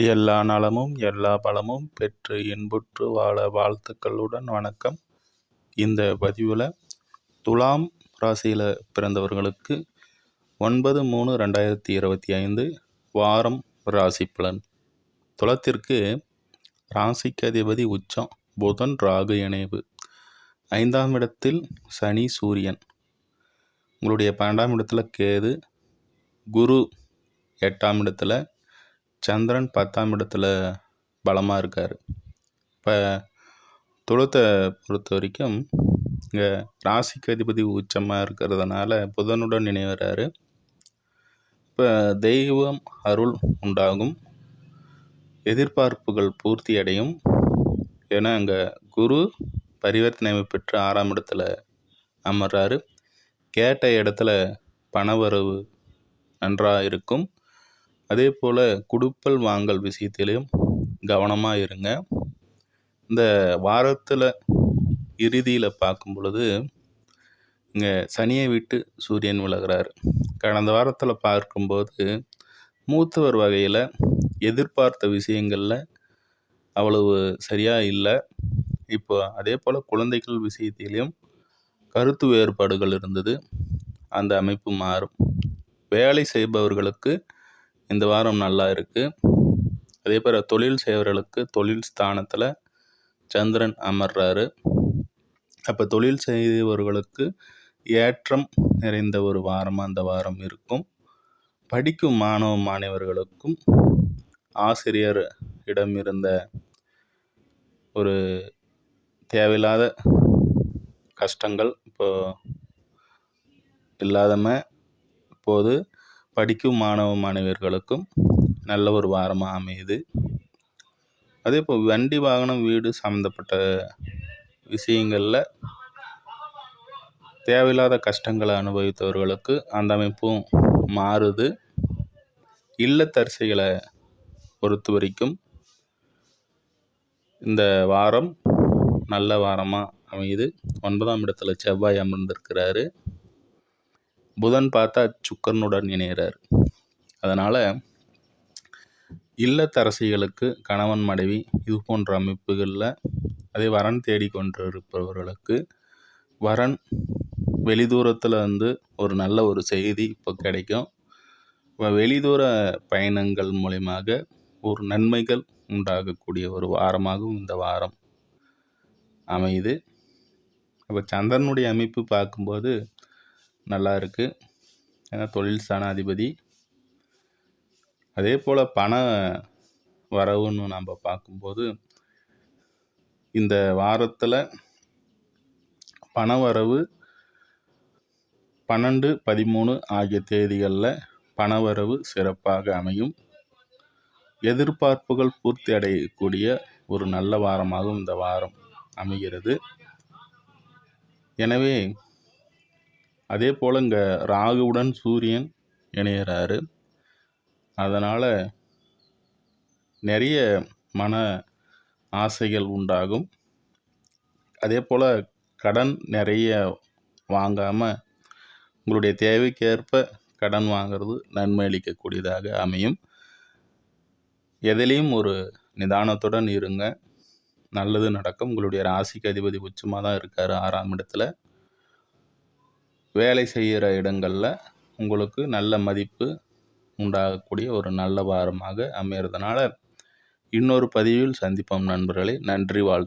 எல்லா நலமும் எல்லா பலமும் பெற்று இன்புற்று வாழ வாழ்த்துக்களுடன் வணக்கம். இந்த பதிவில் துலாம் ராசியில் பிறந்தவர்களுக்கு ஒன்பது மூணு ரெண்டாயிரத்தி இருபத்தி ஐந்து வாரம் ராசி பலன். துலத்திற்கு ராசிக்கு அதிபதி உச்சம் புதன் ராகு இணைவு. ஐந்தாம் இடத்தில் சனி சூரியன். உங்களுடைய பன்னெண்டாம் இடத்துல கேது குரு எட்டாம் இடத்துல சந்திரன் பத்தாம் இடத்துல பலமாக இருக்கார். இப்போ துளத்தை பொறுத்த வரைக்கும் இங்கே ராசிக்கு அதிபதி உச்சமாக இருக்கிறதுனால புதனுடன் நினைவுறாரு இப்போ தெய்வம் அருள் உண்டாகும். எதிர்பார்ப்புகள் பூர்த்தி அடையும். ஏன்னா அங்கே குரு பரிவர்த்தனை பெற்று ஆறாம் இடத்துல அமர்றாரு. கேட்ட இடத்துல பணவரவு நன்றாக இருக்கும். அதே போல் குடுப்பல் வாங்கல் விஷயத்திலையும் கவனமாக இருங்க இந்த வாரத்தில் இறுதியில் பார்க்கும் பொழுது இங்கே சனியை விட்டு சூரியன் விலகிறார். கடந்த வாரத்தில் பார்க்கும்போது மூத்தவர் வகையில் எதிர்பார்த்த விஷயங்களில் அவ்வளவு சரியாக இல்லை. இப்போ அதே போல் குழந்தைகள் விஷயத்திலையும் கருத்து வேறுபாடுகள் இருந்தது. அந்த அமைப்பு மாறும். வேலை செய்பவர்களுக்கு இந்த வாரம் நல்லா இருக்குது அதே போல் தொழில் செய்கிறவர்களுக்கு தொழில் ஸ்தானத்தில் சந்திரன் அமர்றாரு. அப்போ தொழில் செய்தவர்களுக்கு ஏற்றம் நிறைந்த ஒரு வாரமாக அந்த வாரம் இருக்கும். படிக்கும் மாணவ மாணவர்களுக்கும் ஆசிரியர் இடம் இருந்த ஒரு தேவையில்லாத கஷ்டங்கள் இப்போ இல்லாதம இப்போது படிக்கும் மாணவ மாணவியர்களுக்கும் நல்ல ஒரு வாரமாக அமையுது. அதே போல் வண்டி வாகனம் வீடு சம்மந்தப்பட்ட விஷயங்களில் தேவையில்லாத கஷ்டங்களை அனுபவித்தவர்களுக்கு அந்த அமைப்பும் மாறுது. இல்லத்தரிசைகளை பொறுத்த வரைக்கும் இந்த வாரம் நல்ல வாரமாக அமையுது. ஒன்பதாம் இடத்துல செவ்வாய் அமர்ந்திருக்கிறாரு. புதன் பார்த்தா சுக்கரனுடன் இணைகிறார். அதனால் இல்லத்தரசிகளுக்கு கணவன் மனைவி இது போன்ற அமைப்புகளில் அதே வரன் தேடி இருப்பவர்களுக்கு வரன் வெளிதூரத்தில் வந்து ஒரு நல்ல ஒரு செய்தி இப்போ கிடைக்கும். வெளிதூர பயணங்கள் மூலியமாக ஒரு நன்மைகள் உண்டாகக்கூடிய ஒரு வாரமாகவும் இந்த வாரம் அமையுது. அப்போ சந்திரனுடைய அமைப்பு பார்க்கும்போது நல்லா இருக்குது ஏன்னா தொழில் சாண அதிபதி. அதே போல் பண வரவுன்னு நம்ம பார்க்கும்போது இந்த வாரத்தில் பண வரவு பன்னெண்டு பதிமூணு ஆகிய தேதிகளில் பணவரவு சிறப்பாக அமையும். எதிர்பார்ப்புகள் பூர்த்தி அடையக்கூடிய ஒரு நல்ல வாரமாகவும் இந்த வாரம் அமைகிறது. எனவே அதே போல் இங்கே ராகுவுடன் சூரியன் இணையிறாரு. அதனால் நிறைய மன ஆசைகள் உண்டாகும். அதே போல் கடன் நிறைய வாங்காமல் உங்களுடைய தேவைக்கேற்ப கடன் வாங்கிறது நன்மை அளிக்கக்கூடியதாக அமையும். எதிலையும் ஒரு நிதானத்துடன் இருங்க. நல்லது நடக்கும். உங்களுடைய ராசிக்கு அதிபதி உச்சமாக தான் இருக்கார் ஆறாம் இடத்துல. வேலை செய்கிற இடங்களில் உங்களுக்கு நல்ல மதிப்பு உண்டாகக்கூடிய ஒரு நல்ல வாரமாக அமையிறதுனால இன்னொரு பதிவில் சந்திப்போம் நண்பர்களே. நன்றி வாழ்த்து.